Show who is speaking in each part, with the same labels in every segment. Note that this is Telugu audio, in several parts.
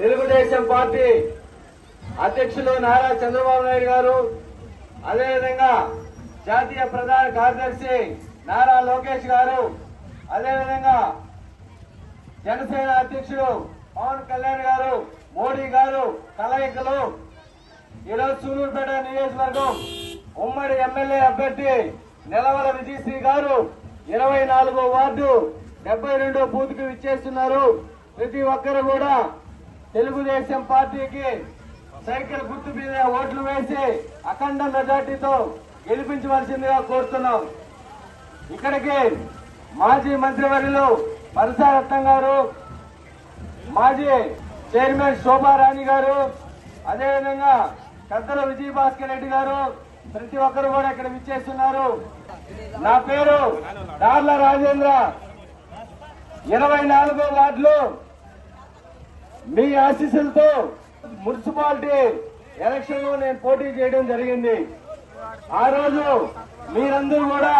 Speaker 1: తెలుగుదేశం పార్టీ అధ్యక్షులు నారా చంద్రబాబు నాయుడు గారు అదేవిధంగా జాతీయ ప్రధాన కార్యదర్శి నారా లోకేష్ గారు అదేవిధంగా జనసేన అధ్యక్షుడు పవన్ కళ్యాణ్ గారు మోడీ గారు కలయికలు. ఈరోజు సూలూరుపేట నియోజకవర్గం ఉమ్మడి ఎమ్మెల్యే అభ్యర్థి నిలవల విజయశ్రీ గారు ఇరవై నాలుగో వార్డు డెబ్బై రెండో బూత్కు ప్రతి ఒక్కరు కూడా తెలుగుదేశం పార్టీకి సైకిల్ గుర్తు మీద ఓట్లు వేసి అఖండ మెజార్టీతో గెలిపించవలసిందిగా కోరుతున్నాం. ఇక్కడికి మాజీ మంత్రివర్యులు పరసారత్నం గారు మాజీ చైర్మన్ శోభారాణి గారు అదేవిధంగా పెద్దల విజయ భాస్కర్ రెడ్డి గారు ప్రతి ఒక్కరు కూడా ఇక్కడ విచ్చేస్తున్నారు. నా పేరు దార్ల రాజేంద్ర. ఇరవై నాలుగో వార్డులు మీ ఆశీస్సులతో మున్సిపాలిటీ ఎలక్షన్లో నేను పోటీ చేయడం జరిగింది. ఆ రోజు మీరందరూ కూడా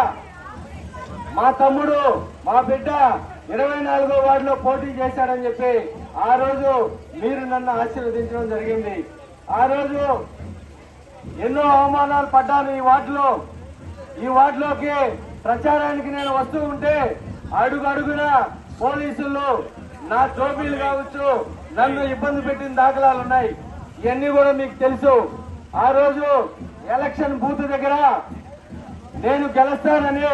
Speaker 1: మా తమ్ముడు మా బిడ్డ ఇరవై నాలుగో వార్డులో పోటీ చేశాడని చెప్పి ఆ రోజు మీరు నన్ను ఆశీర్వదించడం జరిగింది. ఆ రోజు ఎన్నో అవమానాలు పడ్డాను ఈ వార్డులో. ఈ వార్డులోకి ప్రచారానికి నేను వస్తూ ఉంటే అడుగు అడుగున పోలీసులు నా జోబీలు కావచ్చు నన్ను ఇబ్బంది పెట్టిన దాఖలాలు ఉన్నాయి. ఇవన్నీ కూడా మీకు తెలుసు. ఆ రోజు ఎలక్షన్ బూత్ దగ్గర నేను గెలుస్తానని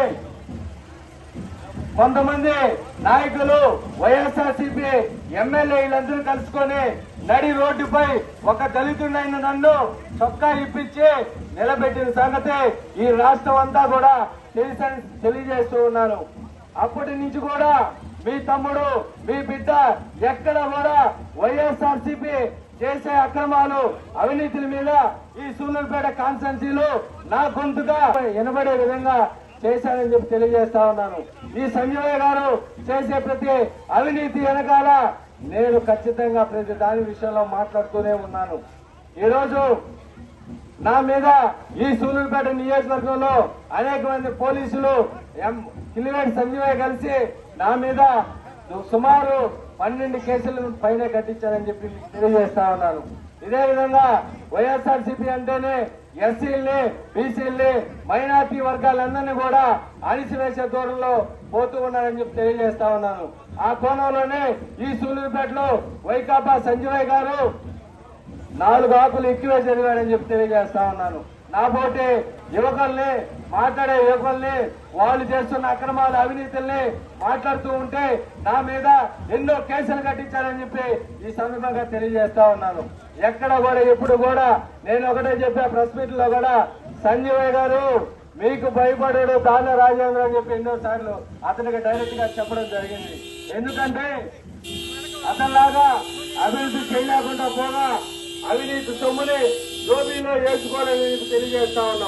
Speaker 1: కొంతమంది నాయకులు వైఎస్ఆర్సీపీ ఎమ్మెల్యేలందరూ కలుసుకొని నడి రోడ్డుపై ఒక దళితుడైన నన్ను చొక్కా ఇప్పించి నిలబెట్టిన సంగతి ఈ రాష్ట్రం అంతా కూడా తెలిసని తెలియజేస్తూ ఉన్నాను అప్పటి నుంచి కూడా మీ తమ్ముడు మీ బిడ్డ ఎక్కడ కూడా వైఎస్ఆర్సీపీ చేసే అక్రమాలు అవినీతుల మీద ఈ సూలూరుపేట కాన్స్టెన్సీలో నా గొంతుగా వినబడే విధంగా చేశానని చెప్పి తెలియజేస్తా ఉన్నాను. ఈ సంజయ్ గారు చేసే ప్రతి అవినీతి వెనకాల నేను ఖచ్చితంగా ప్రతి దాని విషయంలో మాట్లాడుతూనే ఉన్నాను. ఈరోజు నా మీద ఈ సూలూరుపేట నియోజకవర్గంలో అనేక మంది పోలీసులు ఎం కిలివేటి సంజయ్ కలిసి నా మీద సుమారు పన్నెండు కేసులు పైన కట్టించారని చెప్పి తెలియజేస్తా ఉన్నాను. ఇదే విధంగా వైఎస్ఆర్సీపీ అంటేనే ఎస్సీల్ని బీసీల్ని మైనార్టీ వర్గాలందరినీ కూడా అణిసివేసే దూరంలో పోతూ ఉన్నారని చెప్పి తెలియజేస్తా ఉన్నాను. ఆ కోణంలోనే ఈ సూలూరుపేటలో వైకాపా సంజయ్ గారు నాలుగు ఆకులు ఎక్కువే చదివాడని చెప్పి తెలియజేస్తా ఉన్నాను. నా యువకుల్ని మాట్లాడే యువకుల్ని వాళ్ళు చేస్తున్న అక్రమాలు అవినీతుల్ని మాట్లాడుతూ ఉంటే నా మీద ఎన్నో కేసులు కట్టించారని చెప్పి ఈ సందర్భంగా తెలియజేస్తా ఉన్నాను. ఎక్కడ కూడా ఇప్పుడు కూడా నేను ఒకటే చెప్పా ప్రెస్ మీట్లో కూడా సంజీవయ్య గారు మీకు భయపడాడు దాన రాజేంద్ర అని చెప్పి ఎన్నో సార్లు అతనికి డైరెక్ట్గా చెప్పడం జరిగింది. ఎందుకంటే అతనిలాగా అభివృద్ధి చేయలేకుండా పోగా అవినీతి సొమ్ముని జోబీలో వేసుకోవాలని తెలియజేస్తా ఉన్నాం.